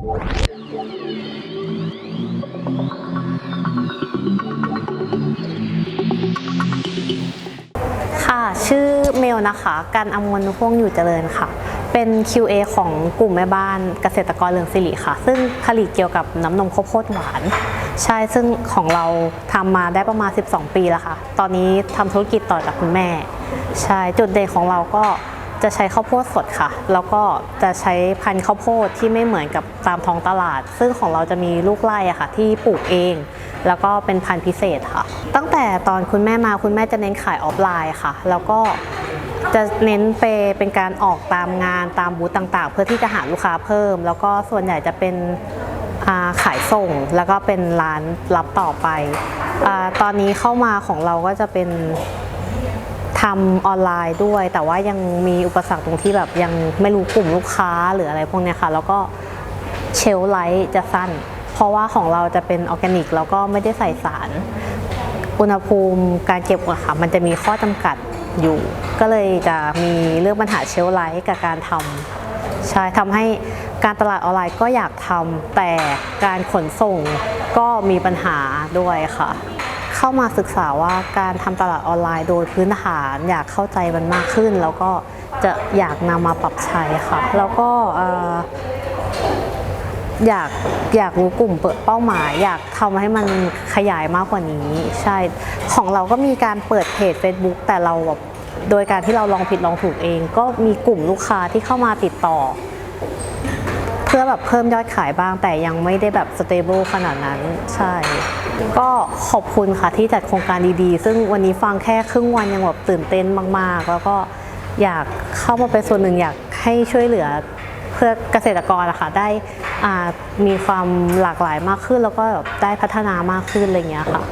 ค่ะชื่อเมลนะคะการอมวลนุพงอยู่เจริญค่ะ เป็น QA ของกลุ่มแม่บ้านเกษตรกรเรืองสิริค่ะ ซึ่งผลิตเกี่ยวกับน้ำนมข้าวโพดหวาน ใช่ซึ่งของเราทำมาได้ประมาณ 12 ปีแล้วค่ะ ตอนนี้ทำธุรกิจต่อจากคุณแม่ ใช่จุดเด่นของเราก็ จะใช้ข้าวโพดสดค่ะ แล้วก็จะใช้พันธุ์ข้าวโพดที่ไม่เหมือนกับตามท้องตลาด ซึ่งของเราจะมีลูกไร่อะค่ะ ที่ปลูกเอง แล้วก็เป็นพันธุ์พิเศษค่ะ ตั้งแต่ตอนคุณแม่มาคุณแม่จะเน้นขายออฟไลน์ค่ะ แล้วก็จะเน้นไปเป็นการออกตามงานตามบูธต่างๆ เพื่อที่จะหาลูกค้าเพิ่ม แล้วก็ส่วนใหญ่จะเป็นาขายส่งแล้วก็เป็นร้านรับต่อไปอตอนนี้เข้ามาของเราก็จะเป็น ทำออนไลน์ด้วย แต่ว่ายังมีอุปสรรคตรงที่แบบยังไม่รู้กลุ่มลูกค้าหรืออะไรพวกนี้ค่ะ แล้วก็เชลฟ์ไลท์จะสั้น เพราะว่าของเราจะเป็นออร์แกนิก แล้วก็ไม่ได้ใส่สาร อุณหภูมิการเก็บอะค่ะ มันจะมีข้อจำกัดอยู่ ก็เลยจะมีเรื่องปัญหาเชลฟ์ไลท์กับการทำใช่ทำให้การตลาดออนไลน์ก็อยากทำแต่การขนส่งก็มีปัญหาด้วยค่ะ เข้ามาศึกษาว่าการทำตลาดออนไลน์โดยพื้นฐานอยากเข้าใจมันมากขึ้น แล้วก็จะอยากนำมาปรับใช้ค่ะ แล้วก็ออยากอยากรู้กลุ่มเป้าหมาย อยากทำให้มันขยายมากกว่านี้ ใช่ ของเราก็มีการเปิดเพจ Facebook แต่เราแบบโดยการที่เราลองผิดลองถูกเอง ก็มีกลุ่มลูกค้าที่เข้ามาติดต่อ เพื่อแบบเพิ่มยอดขายบ้างแต่ยังไม่ได้แบบสเตเบิลขนาดนั้นใช่ ก็ขอบคุณค่ะที่จัดโครงการดีๆ ซึ่งวันนี้ฟังแค่ครึ่งวันยังแบบตื่นเต้นมากๆ แล้วก็อยากเข้ามาเป็นส่วนหนึ่งอยากให้ช่วยเหลือเพื่อเกษตรกรอะคะได้มีความหลากหลายมากขึ้น แล้วก็แบบได้พัฒนามากขึ้นอะไรอย่างเงี้ยค่ะ